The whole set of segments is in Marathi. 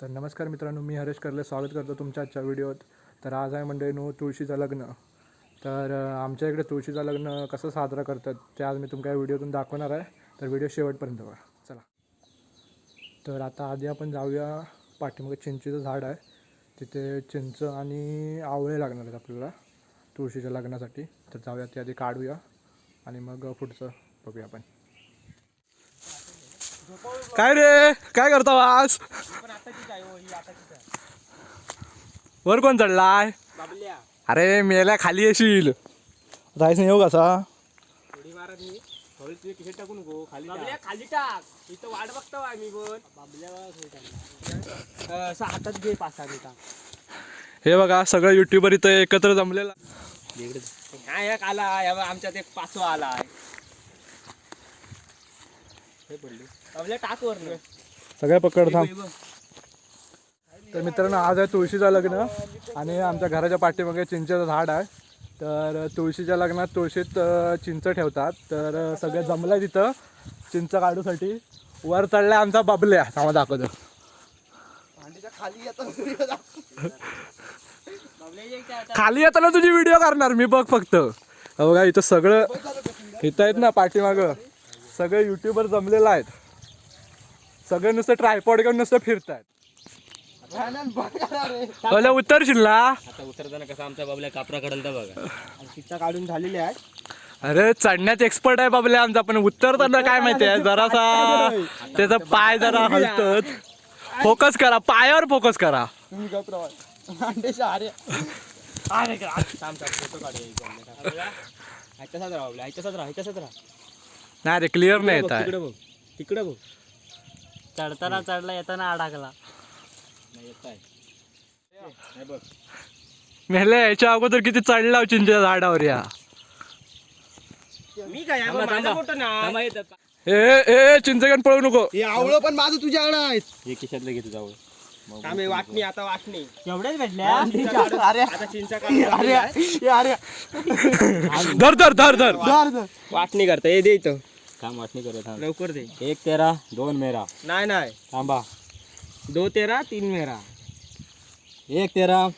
तर नमस्कार मित्रांनो मी हरेश करले स्वागत करतो तुमच्या आजच्या व्हिडिओत. तर आज आहे मंडळी नू तुळशीचं लग्न. तर आमच्या इकडे तुळशीचं लग्न कसं साजरा करतात ते आज मी तुमच्या व्हिडिओतून दाखवणार आहे. तर व्हिडिओ शेवटपर्यंत बघा. चला. तर आता आधी आपण जाऊया पाठीमागे चिंचेचं झाड आहे. तिथे चिंच आणि आवळे लागणार आहेत आपल्याला तुळशीच्या लग्नासाठी. तर जाऊया ते आधी काढूया आणि मग पुढचं बघूया आपण. काय रे? काय करतो आज? वर कोण चढलाय? अरे मेल्या खाली येशील. जायचं येऊ हो कसा. खाली टाक इथं वाट बघतो आम्ही असं हातात घे पाच सहा मिनिटा हे बघा सगळं युट्यूबर इथं एकत्र जमलेला. हा एक आला या बघ, आमच्यात एक पाचवा आला हे सगळ्या पकड थांब. तर मित्रांनो आज आहे तुळशीचं लग्न आणि आमच्या घराच्या पाठीमागे चिंचेचं झाड आहे. तर तुळशीच्या लग्नात तुळशीत चिंच ठेवतात. तर सगळं जमलं तिथं. चिंच काढूसाठी वर चढलाय आमचा बबल्या. थांबा दाखवतो. खाली येताना तुझी व्हिडिओ करणार मी बघ फक्त. अहो बघा इथं सगळं इथं आहेत ना पाठीमागं. सगळे युट्यूबर जमलेलं आहेत. सगळे नुसतं ट्रायपॉड घेऊन नुसतं फिरतायत. बोला उतरशील ना? आता उतरताना कसा आमचा बाबल्या कापरा कडलता बघा. चित्ता काढून झालेले आहेत. अरे चढण्यात एक्सपर्ट आहे बाबले आमचा पण उतरताना काय माहितीये जरासा त्याचा पाय जरा हलतत. फोकस करा पायावर फोकस करा. अरे का आमचा फोटो काढूया. तसाच राहा बाबल्या. तसाच राहा तसाच राहा. नाही रे क्लिअर नाही येत आहे. तिकडे बघ तिकडे बघ. चढताना चढला येताना अडकला नाही येत आहे बघ. मेले याच्या अगोदर किती चढला चिंचेच्या झाडावर या. मी काय आहे, माझा ए ए चिंचगण पळू नको. आवळं पण माझं तुझ्याकडे आहे हे किशातलं घेतो जाऊ आम्ही वाटणी आता वाटणी. एवढेच भेटल्या? अरे आता चिंचा काढून अरे अरे. धर धर धर धर. धर, धर. वाटणी करता हे दे इथं. काम वाटणी करत लवकर दे. एक तेरा दोन मेरा. नाही नाही. थांबा. दो तेरा तीन मेरा. एक तेरा.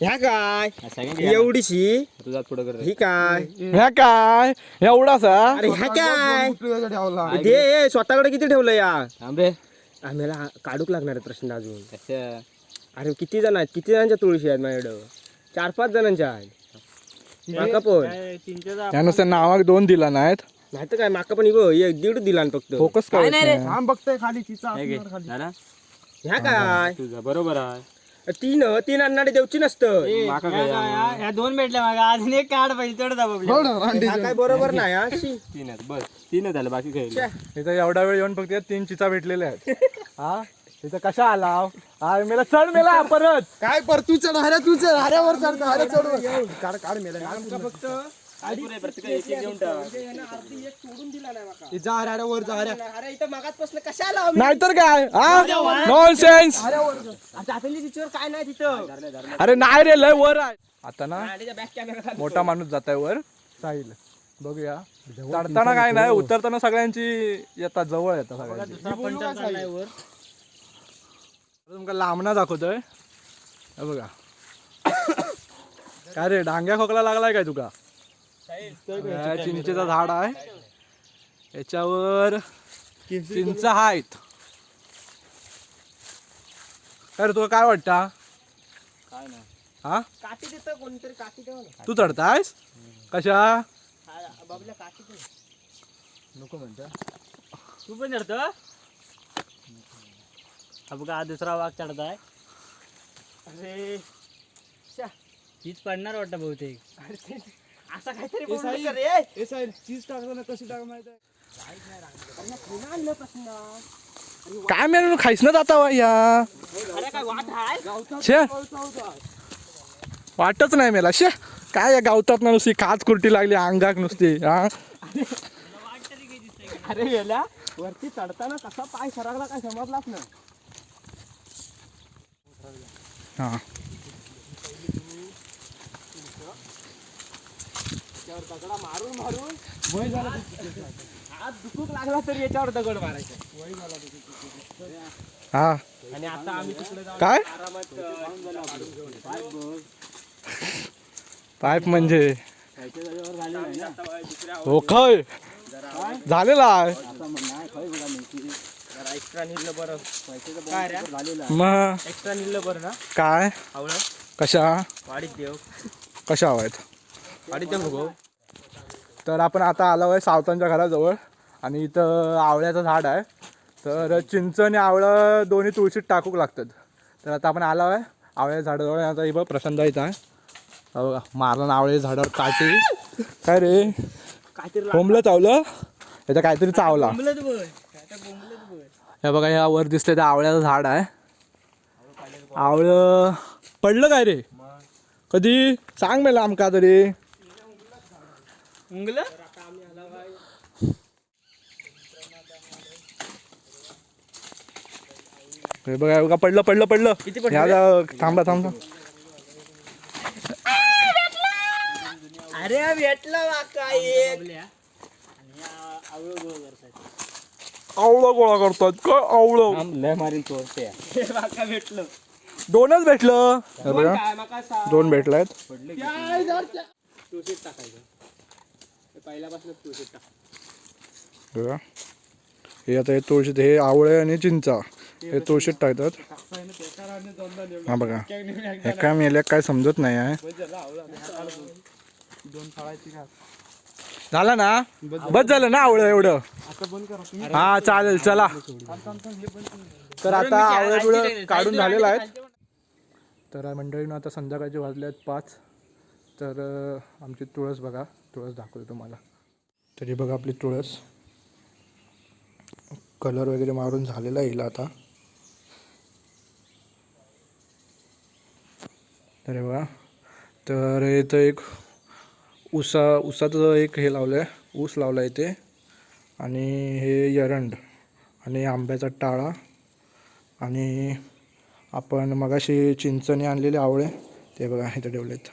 ह्या काय? एवढीशी? तुझा पुढे कर ही काय? ह्या काय? एवढासा? अरे ह्या काय. दे हे, स्वतःकडे किती ठेवलं या? थांबे आम्हाला काढूक लागणार आहे प्रश्न अजून. कसं अरे किती जण आहेत? किती जणांच्या तुळशी आहेत माझ्याकडं? चार पाच जणांच्या आहेत. माका पण. नावाक दोन दिला नाहीत. नाही तर काय माका पण इगो एक दीड दिला ना फक्त. फोकस काय थांब बघतोय खाली तिचा हे घे. खाली. ह्या काय? तुझा बरोबर आहे. तीन तीन अन्नाडे देऊची नसतं. माका काय या- या दोन भेटल्या मागा. अजून एक काढ पाहिजे तेवढं हो काय बरोबर नाही हा शी. बस. तीन झालं बाकी काही नाही. इथं एवढा वेळ येऊन फक्त या तीन चिचा भेटलेल्या आहेत. हा? इथं कशा आला हा मेला चढ मेला परत. काय पर तू चढ हऱ्या तू चढ हऱ्यावर चढ हऱ्या चढ काढ काढ मेला. फक्त नाहीतर काय हा? नॉन सेन्स आता आपल्या तिच्यावर काय नाही तिथं. अरे नाही रे लय वर आहे. आता ना गाडीच्या बॅक कॅमेरा मोठा माणूस जात आहे वर. साहिल बघूया. चढताना काय नाही उतरताना सगळ्यांची येतात जवळ येतात सगळ्यांची. तुमका लांबणा दाखवतोय. हे बघा. काय रे डांग्या खोकला लागलाय काय तुका? चिंचेचं झाड आहे. याच्यावर चिंच आहेत काय रे तुला काय वाटतं हा? काठी तिथं कोणतरी काठी ठेवा ना तू चढतायस? कशा? हा, काठी नको म्हणता. तू पण चढतो? हा बघा हा दुसरा वाघ चढताय. अरे. तीच पडणार वाटतं बहुतेक. अरे ते- असं काहीतरी बोलू साई. नका रे ए साहेब चीज टाकताना कशी टाक माहीत आहे? काय मेनू खायच ना जाता या. अरे काय वाट आहे छे वाटच नाही मेला शे. काय या गावतात ना नुसती काच कुर्टी लागली अंगाक नुसती हा? अरे याला वरती चढताना कसा पाय सरकला काय समजलाच ना हा. दगडा मारून मारून. हात दुखूक लागला तरी याच्यावर दगड मारायचा. हा. आणि आता आम्ही तिकडे जाऊन काय? पाईप म्हणजे? हो काय? झालेला आहे. जरा एक्स्ट्रा निघलं बरं. काय रे? झालेलं आहे. मग? एक्स्ट्रा निघलं बरं ना? काय? आवळं? कशा? वाढीत देव. कशा हवायत? तर आपण आता आलो आहे सावतांच्या घराजवळ आणि इथं आवळ्याचं झाड आहे. तर चिंच आणि आवळं दोन्ही तुळशीत टाकूक लागतात. तर आता आपण आलो आहे आवळ्याच्या झाडाजवळ आता ही बघ प्रसन्न इथं आहे. बघा मारलं ना आवळ्याच्या झाडावर काठी. काय रे? काहीतरी बोंबलं चावलं याचा काहीतरी चावला. हे बघा या वर दिसतंय ते आवळ्याचं झाड आहे. आवळं पडलं काय रे? कधी? सांग मला आमका तरी. उंगलं? हे बघा हे बघा पडलं पडलं पडलं. किती पडलं? थांबा थांबा. अरे भेटलं वाका एक बोंबल्या. आणि या आवळं गोळ करतात आवळं. गोळा करतात काय आवळं लय मारील तो ते हे वाका भेटलं? दोनच भेटलं. हे बघा काय मका सा दोन भेटलायत. तुळशीत टाकायचं हे तुळशीत बघा. हे आता हे तुळशीत हे आवळे आणि चिंचा. हे तुळशीत टाकतात. हा बघा. हे काय मेल्या काय समजत नाही आहे झालं ना? बस झालं. ना आवळं एवढं? हा चालेल चला. तर आता आवळं बिवळं काढून झालेलं आहेत. तर मंडळीनं आता संध्याकाळचे वाजले आहेत पाच. तर आमची तुळस बघा. तुळस दाखवतो तुम्हाला. तरी बघा आपली तुळस. कलर वगैरे मारून झालेला येईल आता. अरे बघा. तर इथं एक उसा उसाचं एक हे लावलं आहे ऊस लावला इथे. आणि हे यरंड आणि आंब्याचा टाळा. आणि आपण मगाशी चिंचणी आणलेले आवळे ते बघा इथं ठेवलेत.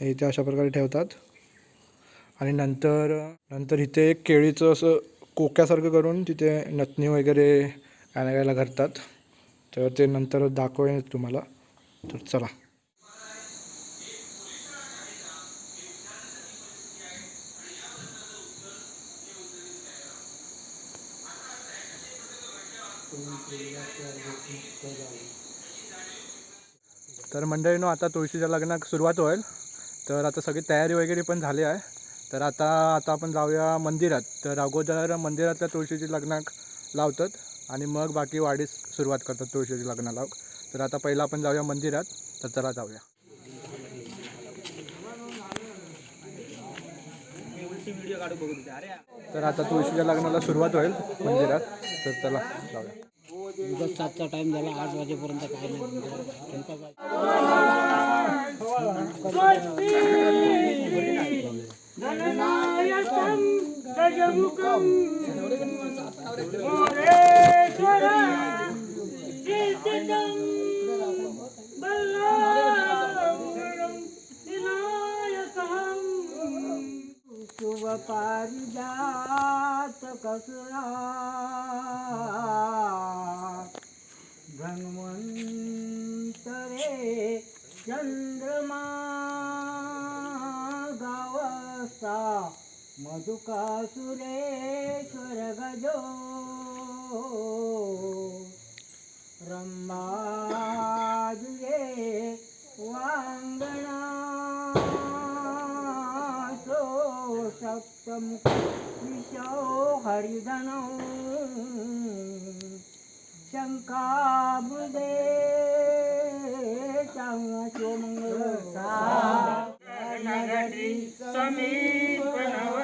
हे इथे अशा प्रकारे ठेवतात. आणि नंतर नंतर इथे एक केळीचं असं कोक्यासारखं करून तिथे नथनी वगैरे आणायला घालतात. तर ते नंतर दाखवेन तुम्हाला. तर चला. तर मंडळीनो आता तुळशीच्या लग्नाक सुरुवात होईल. तर आता सगळी तयारी वगैरे पण झाली आहे. तर आता आता आपण जाऊया मंदिरात. तर अगोदर मंदिरातल्या तुळशीची लग्नाक लावतात आणि मग बाकी वाढीस सुरुवात करतात तुळशीची लग्नाला तर आता पहिला आपण जाऊया मंदिरात. तर चला जाऊया. तर आता तुळशीच्या लग्नाला सुरुवात होईल मंदिरात. तर चला जाऊया. सातचा टाइम झाला आठ वाजेपर्यंत काय नाही. स्वयंपाक शुभ मधुकासुरेश्वर गजो। रंबाजुगे वांगणा। सो सप्तमुख विशो हरिधनौ। शङ्काबुदे सोमंगल नगरी समीप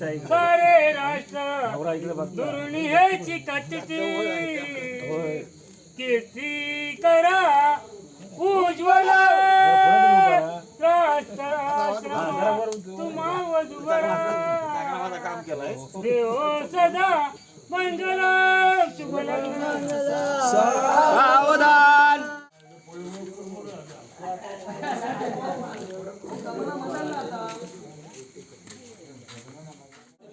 सारे राष्ट्र. दुर्णी हेची कटती कीर्ती करा. उज्ज्वल. राष्ट्र तुम्हा देव सदा मंगल.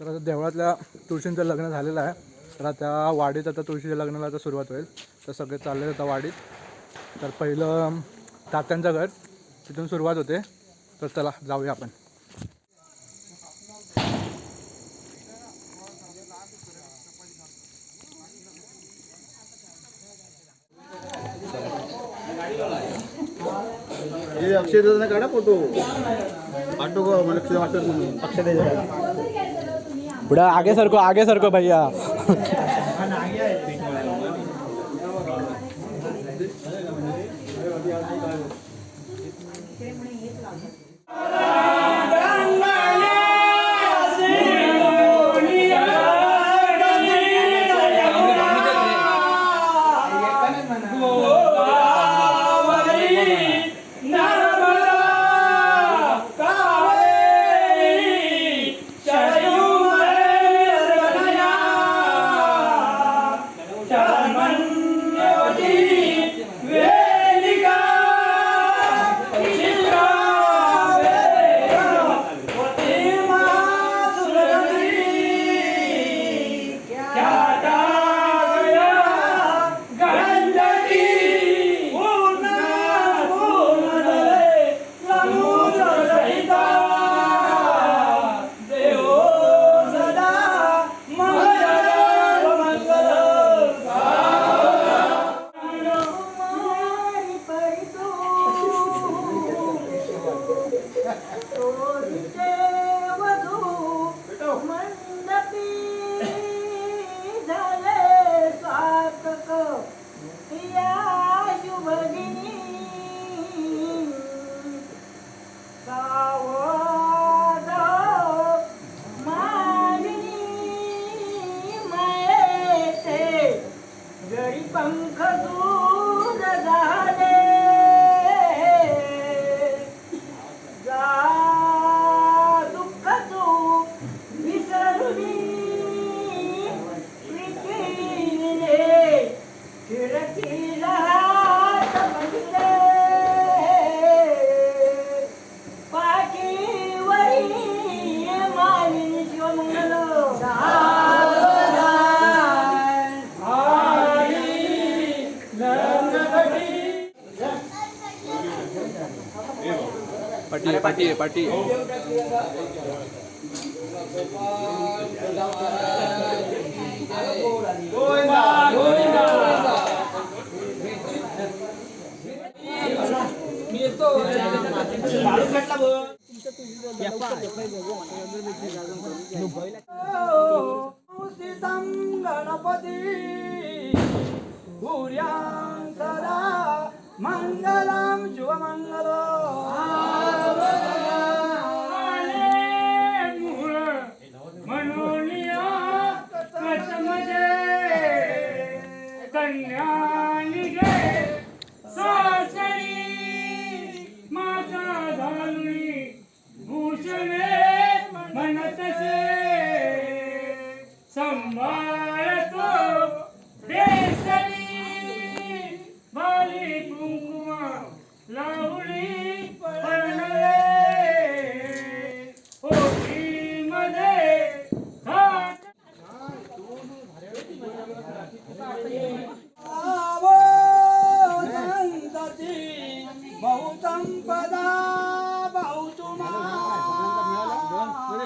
तर आता देवळातल्या तुळशींचं लग्न झालेलं आहे. तर आता त्या वाडीत आता तुळशीच्या लग्नाला आता सुरुवात होईल. तर सगळे चालले आता वाडीत. तर पहिलं तात्यांचं घर. तिथून सुरुवात होते. तर चला जाऊया आपण. हे अक्षय दादा काढा फोटो. पाठव गो मला तुझ्या बड़ा आगे सर को आगे सर को भैया. पाठी पाठी पाठी गणपती भूर्या सदा मङ्गलं शुभमङ्गलो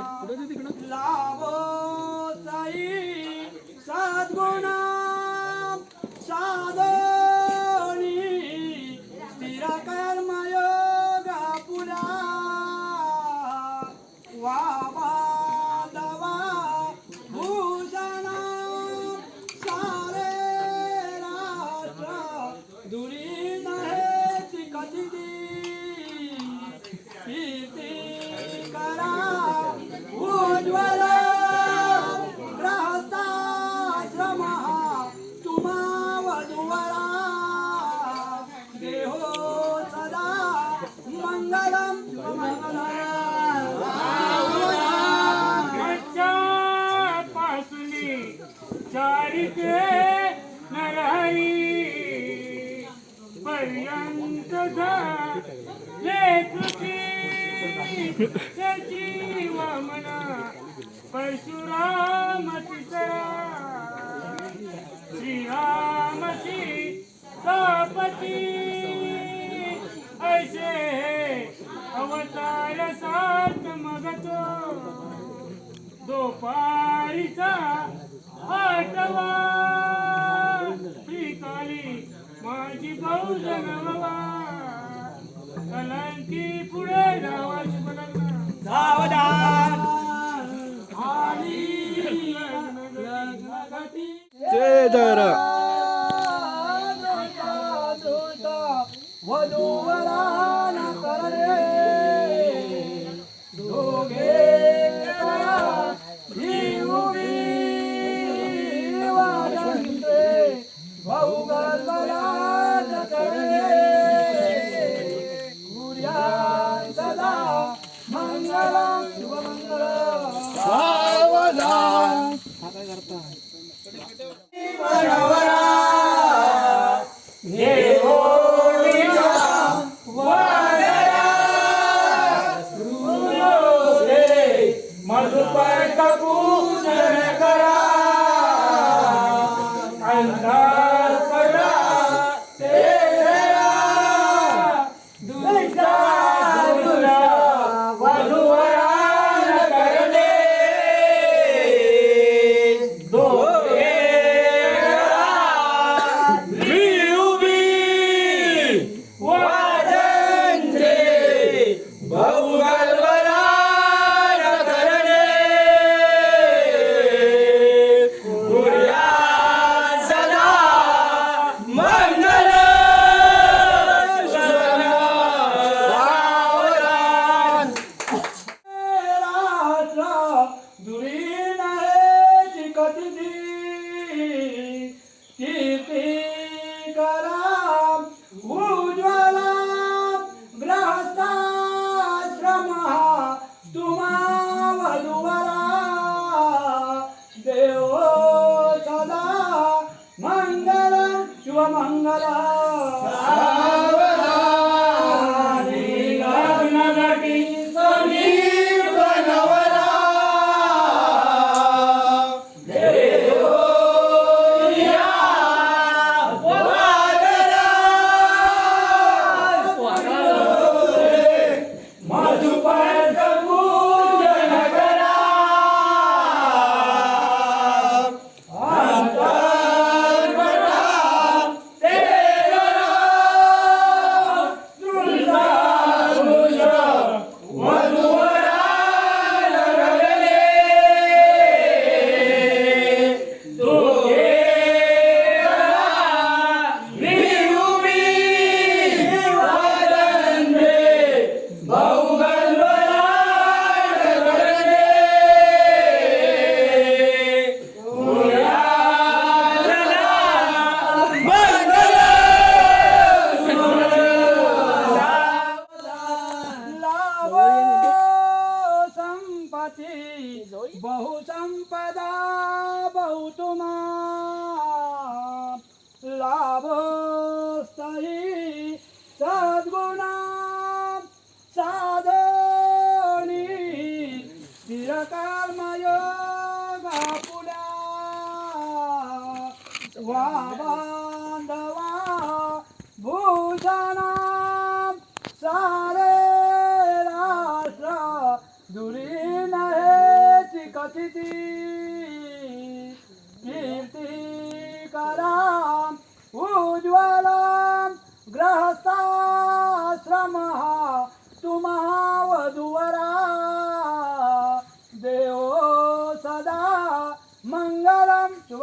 पुढे तिकडं? लाव. त्याची वामना तापती अवतार सात दोपारीचा माझी भाऊ जनवा. कलांकी पुढे सावधान. जय धरा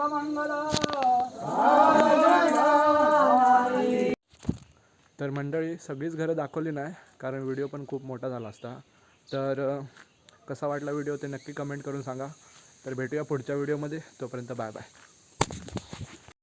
मंगल। तर मंडळी सगळीच घरं दाखवली नाही कारण व्हिडिओ पण खूप मोठा झाला असता. तर कसा वाटला व्हिडिओ ते नक्की कमेंट करून सांगा. तर भेटूया पुढच्या व्हिडिओमध्ये. तोपर्यंत बाय बाय